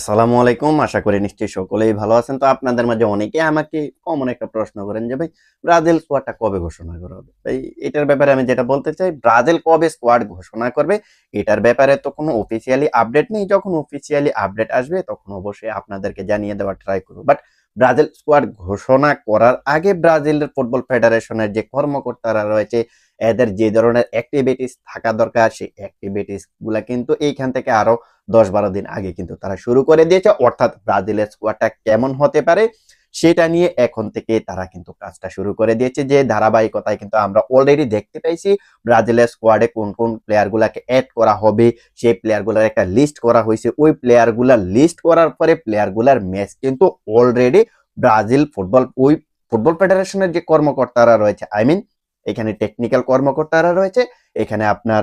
আসসালামু আলাইকুম। আশা করি নিশ্চয়ই সকলেই ভালো আছেন। তো আপনাদের মাঝে অনেকে আমাকে কমন একটা প্রশ্ন করেন যে, ভাই, ব্রাজিল স্কোয়াডটা কবে ঘোষণা করা হবে? ভাই, এটার ব্যাপারে আমি যেটা বলতে চাই, ব্রাজিল কবে স্কোয়াড ঘোষণা করবে, এটার ব্যাপারে তো কোনো অফিসিয়ালি আপডেট নেই। যখন অফিসিয়ালি আপডেট আসবে, তখন অবশ্যই আপনাদেরকে জানিয়ে দেওয়ার ট্রাই করব। বাট ব্রাজিল স্কোয়াড ঘোষণা করার আগে ব্রাজিলের ফুটবল ফেডারেশনের যে কর্মকর্তারা রয়েছে, এদের যে ধরনের অ্যাক্টিভিটিস থাকা দরকার, সেই অ্যাক্টিভিটিসগুলা কিন্তু এইখান থেকে আরও দশ বারো দিন আগে কিন্তু তারা শুরু করে দিয়েছে। অর্থাৎ ব্রাজিলের স্কোয়াডটা কেমন হতে পারে? সেটা নিয়ে এখন থেকে তারা কিন্তু কাজটা শুরু করে দিয়েছে। যে ধারাবাহিকতায় কিন্তু আমরা অলরেডি দেখতে পাইছি ব্রাজিলের স্কোয়াডে কোন কোন প্লেয়ারগুলাকে অ্যাড করা হবে, সেই প্লেয়ারগুলার একটা লিস্ট করা হয়েছে। ওই প্লেয়ারগুলার লিস্ট করার পরে প্লেয়ারগুলার ম্যাচ কিন্তু অলরেডি ব্রাজিল ফুটবল ওই ফুটবল ফেডারেশনের যে কর্মকর্তারা রয়েছে আই মিন এখানে টেকনিক্যাল কর্মকর্তারা রয়েছে, এখানে আপনার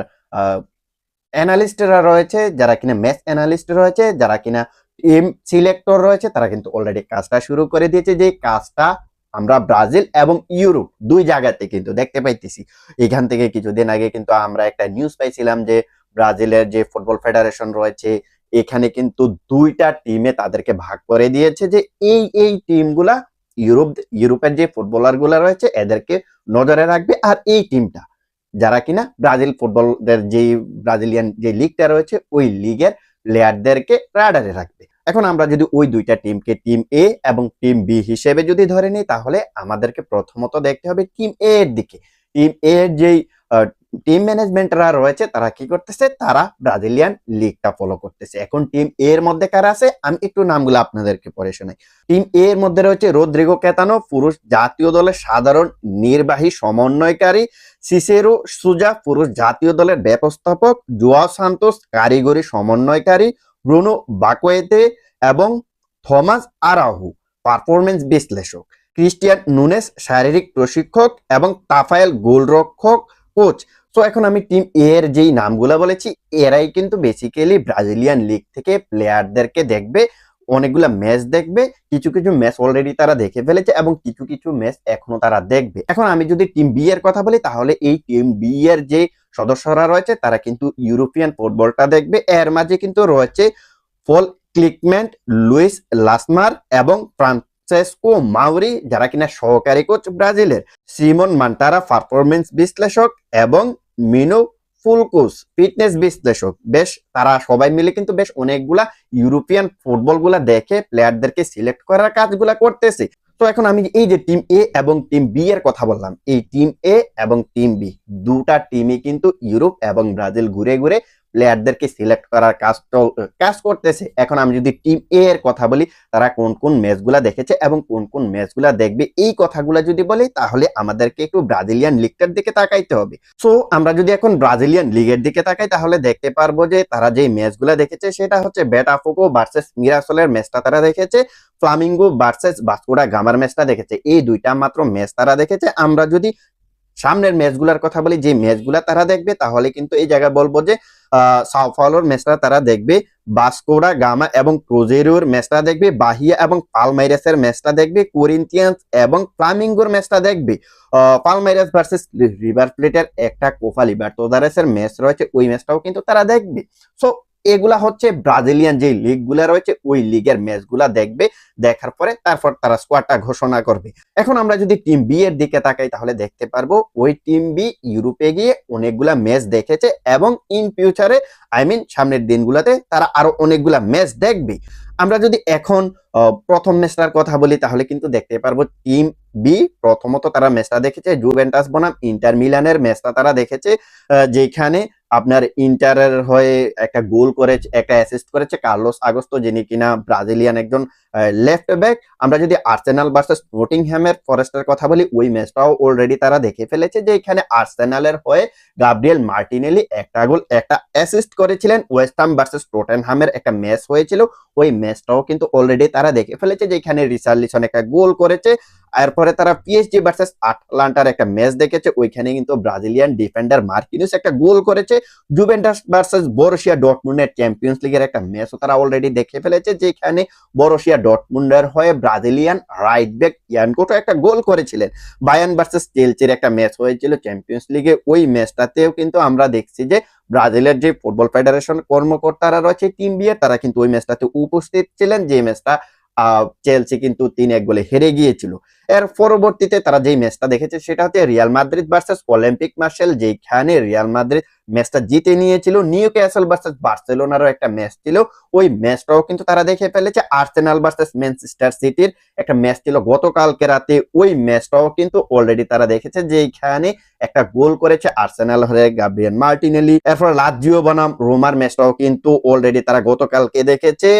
অ্যানালিস্টরা রয়েছে, যারা কিনা ম্যাচ অ্যানালিস্ট রয়েছে, যারা কিনা টিম সিলেক্টর রয়েছে, তারা কিন্তু অলরেডি কাজটা শুরু করে দিয়েছে। যে কাজটা আমরা ব্রাজিল এবং ইউরোপ দুই জায়গাতে কিন্তু দেখতে পাইতেছি। এখান থেকে কিছুদিন আগে কিন্তু আমরা একটা নিউজ পাইছিলাম যে ব্রাজিলের যে ফুটবল ফেডারেশন রয়েছে, এখানে কিন্তু দুইটা টিমে তাদেরকে ভাগ করে দিয়েছে যে এই এই টিমগুলা ইউরোপ, ইউরোপের যে ফুটবলারগুলা রয়েছে, এদেরকে নজরে রাখবে। আর এই টিমটা যারা কিনা ব্রাজিল ফুটবলের যে ব্রাজিলিয়ান যে লিগটা রয়েছে, ওই লিগের প্লেয়ারদেরকে রাডারে রাখবে। এখন আমরা যদি ওই দুইটা টিমকে টিম এ এবং টিম বি হিসেবে যদি ধরে নিই, তাহলে আমাদেরকে প্রথমত দেখতে হবে টিম এ এর দিকে। টিম এ এর যেই টিম ম্যানেজমেন্টরা রয়েছে, তারা কি করতেছে? তারা ব্রাজিলিয়ান লিগটা ফলো করতেছে। এখন টিম এ এর মধ্যে কারা আছে? আমি একটু নামগুলো আপনাদেরকে পড়ে শোনাই। টিম এ এর মধ্যে রয়েছে রোদ্রিগো কেতানো পুরুষ জাতীয় দলের সাধারণ নির্বাহী সমন্বয়কারী। সিসেরো সুজা পুরুষ জাতীয় দলের ব্যবস্থাপক। জোয়াও সান্তোস কারিগরি সমন্বয়কারী। ব্রুনো বাকোয়েতে এবং থমাস আরাহু পারফরমেন্স বিশ্লেষক। ক্রিস্টিয়ান নুনেস, শারীরিক প্রশিক্ষক এবং তাফায়েল গোলরক্ষক কোচ। তো এখন আমি টিম এ এর যেই নামগুলো বলেছি, এরাই কিন্তু বেসিক্যালি ব্রাজিলিয়ান লিগ থেকে প্লেয়ারদেরকে দেখবে, অনেকগুলা ম্যাচ দেখবে, কিছু কিছু ম্যাচ অলরেডি তারা দেখে ফেলেছে এবং কিছু কিছু ম্যাচ এখনও তারা দেখবে। এখন আমি যদি টিম বি এর কথা বলি, তাহলে এই টিম বি এর যে সদস্যরা রয়েছে, তারা কিন্তু ইউরোপিয়ান ফুটবলটা দেখবে। এর মাঝে কিন্তু রয়েছে ফল ক্লিকমেন্ট লুইস লাসমার এবং ফ্রান্সেসকো মাউরি, যারা কিনা সহকারী কোচ ব্রাজিলের। সিমন মান্টারা পারফরমেন্স বিশ্লেষক এবং মিনো ফুলকুস ফিটনেস বিশ্লেষক। বেশ, তারা সবাই মিলে কিন্তু বেশ অনেকগুলা ইউরোপিয়ান ফুটবলগুলা দেখে প্লেয়ারদেরকে সিলেক্ট করার কাজগুলা করতেছে। তো এখন আমি এই যে টিম এ এবং টিম বি এর কথা বললাম, এই টিম এ এবং টিম বি দুটা টিমই কিন্তু ইউরোপ এবং ব্রাজিল ঘুরে ঘুরে প্লেয়ারদেরকে সিলেক্ট করার কাজ কাজ করতেছে। এখন আমি যদি টিম এ এর কথা বলি, তারা কোন কোন ম্যাচগুলা দেখেছে এবং কোন কোন ম্যাচগুলা দেখবে? এই কথাগুলা যদি বলি, তাহলে আমাদেরকে একটু ব্রাজিলিয়ান লিগটার দিকে তাকাইতে হবে। সো আমরা যদি এখন ব্রাজিলিয়ান লিগের দিকে তাকাই, তাহলে দেখতে পারব যে, তারা যে ম্যাচগুলা দেখেছে, সেটা হচ্ছে বেটাফোকো ভার্সেস মিরাসলের ম্যাচটা তারা দেখেছে ফ্লামিঙ্গো ভার্সেস বাস্কোডা গামার ম্যাচটা দেখেছে। এই দুইটা মাত্র ম্যাচ তারা দেখেছে। আমরা যদি সামনের ম্যাচগুলার কথা বলি, যে ম্যাচগুলা তারা দেখবে, তাহলে কিন্তু এই জায়গায় বলব যে সাউফালোর ম্যাচটা তারা দেখবে, বাস্কোডা, গামা এবং ক্রোজেরোর ম্যাচটা দেখবে, বাহিয়া এবং পালমাইরাসের ম্যাচটা দেখবে, কোরিন্থিয়ান্স এবং ফ্লামিঙ্গোর ম্যাচটা দেখবে। পালমাইরাস ভার্সেস রিভার প্লেটের একটা কোফা লিবার্টোদারেসের ম্যাচ রয়েছে, ওই ম্যাচটাও কিন্তু তারা দেখবে। সো এগুলা হচ্ছে ব্রাজিলিয়ান যে লিগগুলা রয়েছে, ওই লিগের ম্যাচগুলা দেখবে, দেখার পরে তারপর তারা স্কোয়াডটা ঘোষণা করবে। এখন আমরা যদি টিম বি এর দিকে তাকাই, তাহলে দেখতে পারব ওই টিম বি ইউরোপে গিয়ে অনেকগুলা ম্যাচ দেখেছে এবং ইন ফিউচারে আই মিন সামনের দিনগুলোতে তারা আরও অনেকগুলা ম্যাচ দেখবে। আমরা যদি এখন প্রথম ম্যাচটার কথা বলি, তাহলে কিন্তু দেখতে পারব টিম বি প্রথমত তারা ম্যাচটা দেখেছে, জুভেন্টাস বনাম, ইন্টার মিলানের ম্যাচটা তারা দেখেছে যেখানে আপনার ইন্টারের হয়ে একটা গোল করেছে, একটা অ্যাসিস্ট করেছে কার্লোস আগস্ত, যিনি কিনা ব্রাজিলিয়ান একজন লেফট ব্যাক আমরা যদি আর্সেনাল ভার্সেস নোটিংহ্যামের ফরেস্টের কথা বলি, ওই ম্যাচটাও অলরেডি তারা দেখে ফেলেছে যে এখানে আর্সেনালের হয়ে গাব্রিয়েল মার্টিনেলি একটা গোল, একটা অ্যাসিস্ট করেছিলেন। ওয়েস্টহাম ভার্সেস টোটেনহামের একটা ম্যাচ হয়েছিল, ওই ম্যাচটাও কিন্তু অলরেডি তারা দেখে ফেলেছে যে এখানে রিসার্লিসন একটা গোল করেছে। এরপরে তারা পিএসজি ভার্সেস আটলান্টার একটা ম্যাচ দেখেছে, ওইখানে কিন্তু ব্রাজিলিয়ান ডিফেন্ডার মার্কিনিউস একটা গোল করেছে। জুভেন্টাস ভার্সেস বরুশিয়া ডটমুন্ডের চ্যাম্পিয়ন্স লিগের একটা ম্যাচও তারা অলরেডি দেখে ফেলেছে, যেখানে বরুশিয়া ডটমুন্ডের হয়ে ব্রাজিলিয়ান রাইট ব্যাক ইয়ানকোটো একটা গোল করেছিলেন। বায়ান ভার্সেস চেলসির একটা ম্যাচ হয়েছিল চ্যাম্পিয়ন্স লিগে ওই ম্যাচটাতেও কিন্তু আমরা দেখছি যে ব্রাজিলের যে ফুটবল ফেডারেশন কর্মকর্তারা রয়েছে টিম বিয়ে তারা কিন্তু ওই ম্যাচটাতে উপস্থিত ছিলেন। যে ম্যাচটা চেলসি কিন্তু তিন এক গোলে হেরে গিয়েছিল। এর পরবর্তীতে তারা যেই ম্যাচটা দেখেছে সেটা হচ্ছে Real Madrid versus Olympique Marseille যেখানে রিয়াল মাদ্রিদ ম্যাচটা জিতে নিয়েছিল। নিউ ক্যাসেল ভার্সেস বার্সেলোনারও একটা ম্যাচ ছিল। ওই ম্যাচটাও কিন্তু তারা দেখে ফেলেছে। আর্সেনাল ভার্সেস ম্যানচেস্টার সিটির একটা ম্যাচ ছিল গতকালকে রাতে। ওই ম্যাচটাও কিন্তু অলরেডি তারা দেখেছে যেখানে একটা গোল করেছে আর্সেনাল হয়ে গাব্রিয়ান মার্টিনেলি। এরপর লাজিও বনাম রোমার ম্যাচটাও কিন্তু অলরেডি তারা গতকালকে দেখেছে।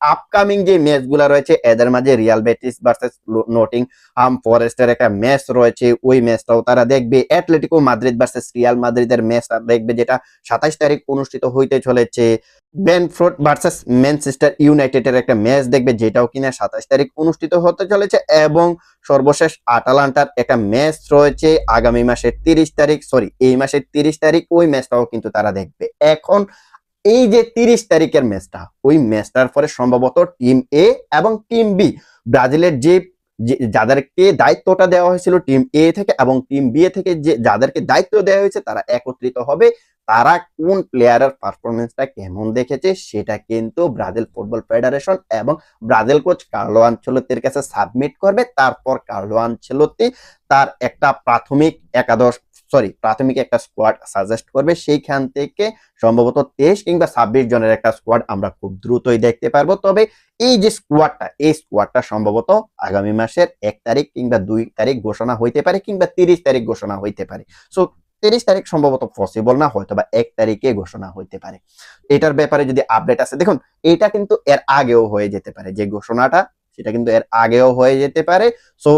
আপকামিং যে ম্যাচগুলা রয়েছে, এদের মাঝে Real Betis versus Nottingham ফরেস্টের একটা ম্যাচ রয়েছে। ওই ম্যাচটাও তারা দেখবে। অ্যাটলেটিকো মাদ্রিদ ভার্সেস রিয়াল মাদ্রিদের ম্যাচটা দেখবে, যেটা সাতাইশ তারিখ অনুষ্ঠিত হইতে চলেছে। বেনফ্রোড ভার্সেস ম্যানচেস্টার ইউনাইটেডের একটা ম্যাচ দেখবে, যেটাও কিনা সাতাশ তারিখ অনুষ্ঠিত হতে চলেছে এবং সর্বশেষ আটালান্টার একটা ম্যাচ রয়েছে আগামী মাসের তিরিশ তারিখ সরি এই মাসের তিরিশ তারিখ, ওই ম্যাচটাও কিন্তু তারা দেখবে। এখন এই যে তিরিশ তারিখের ম্যাচটা, ওই ম্যাচটার পরে সম্ভবত টিম এ এবং টিম বি ব্রাজিলের যে যাদেরকে দায়িত্বটা দেওয়া হয়েছিল টিম এ থেকে এবং টিম বি এ থেকে যে, যাদেরকে দায়িত্ব দেওয়া হয়েছে তারা একত্রিত হবে। তারা কোন প্লেয়ারের পারফরমেন্সটা কেমন দেখেছে সেটা কিন্তু ব্রাজিল ফুটবল ফেডারেশন এবং ব্রাজিল কোচ কার্লো আনচেলত্তির কাছে সাবমিট করবে। তারপর কার্লো আনচেলত্তি তার একটা প্রাথমিক একাদশ সরি প্রাথমিক একটা স্কোয়াড সাজেস্ট করবে, সেইখান থেকে সম্ভবত তেইশ কিংবা ছাব্বিশ জনের একটা স্কোয়াড আমরা খুব দ্রুতই দেখতে পারব। তবে এই যে স্কোয়াডটা এই স্কোয়াডটা সম্ভবত আগামী মাসের এক তারিখ কিংবা দুই তারিখ ঘোষণা হইতে পারে কিংবা তিরিশ তারিখ ঘোষণা হইতে পারে। সো তিরিশ তারিখ সম্ভবত পসিবল না হয়তো বা এক তারিখে ঘোষণা হইতে পারে। এটার ব্যাপারে যদি আপডেট আছে দেখুন, এটা কিন্তু এর আগেও হয়ে যেতে পারে। যে ঘোষণাটা, সেটা কিন্তু এর আগেও হয়ে যেতে পারে। সো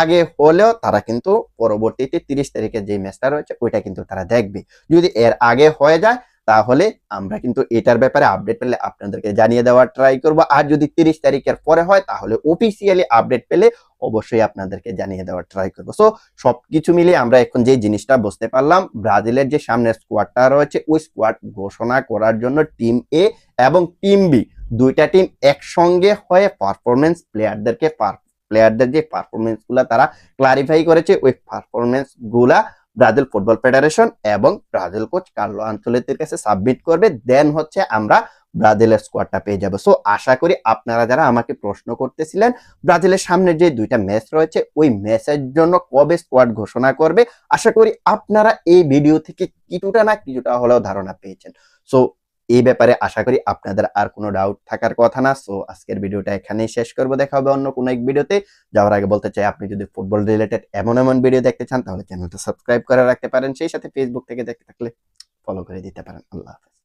আগে হলেও তারা কিন্তু পরবর্তীতে তিরিশ তারিখে যে ম্যাচটা রয়েছে, ওইটা কিন্তু তারা দেখবে। যদি এর আগে হয়ে যায়, তাহলে আমরা কিন্তু এটার ব্যাপারে আপডেট পেলে আপনাদেরকে জানিয়ে দেওয়ার ট্রাই করব। আর যদি তিরিশ তারিখের পরে হয়, তাহলে অফিসিয়ালি আপডেট পেলে অবশ্যই আপনাদেরকে জানিয়ে দেওয়ার ট্রাই করব। সো সবকিছু মিলিয়ে আমরা এখন যে জিনিসটা বুঝতে পারলাম, ব্রাজিলের যে সামনের স্কোয়াডটা রয়েছে, ওই স্কোয়াড ঘোষণা করার জন্য টিম এ এবং টিম বি দুইটা টিম একসঙ্গে হয়ে পারফরমেন্স প্লেয়ারদেরকে প্লেয়ারদের যে পারফরমেন্সগুলা তারা ক্লারিফাই করেছে ওই পারফরমেন্সগুলা ব্রাজিল ফুটবল ফেডারেশন এবং ব্রাজিল কোচ কার্লো আন্তলেতের কাছে সাবমিট করবে। দেন হচ্ছে আমরা ব্রাজিলের স্কোয়াডটা পেয়ে যাব। সো আশা করি আপনারা যারা আমাকে প্রশ্ন করতেছিলেন, ব্রাজিলের সামনে যে দুইটা ম্যাচ রয়েছে, ওই ম্যাচের জন্য কবে স্কোয়াড ঘোষণা করবে? আশা করি আপনারা এই ভিডিও থেকে কিছুটা না কিছুটা হলেও ধারণা পেয়েছেন। সো এই ব্যাপারে আশা করি আপনাদের আর কোনো ডাউট থাকার কথা না। সো আজকের ভিডিওটা এখানেই শেষ করব। দেখা হবে অন্য কোনো এক ভিডিওতে। যাওয়ার আগে বলতে চাই, আপনি যদি ফুটবল রিলেটেড এমন এমন ভিডিও দেখতে চান, তাহলে চ্যানেলটা সাবস্ক্রাইব করে রাখতে পারেন। সেই সাথে ফেসবুক থেকে দেখতে থাকলে ফলো করে দিতে পারেন। আল্লাহ হাফেজ।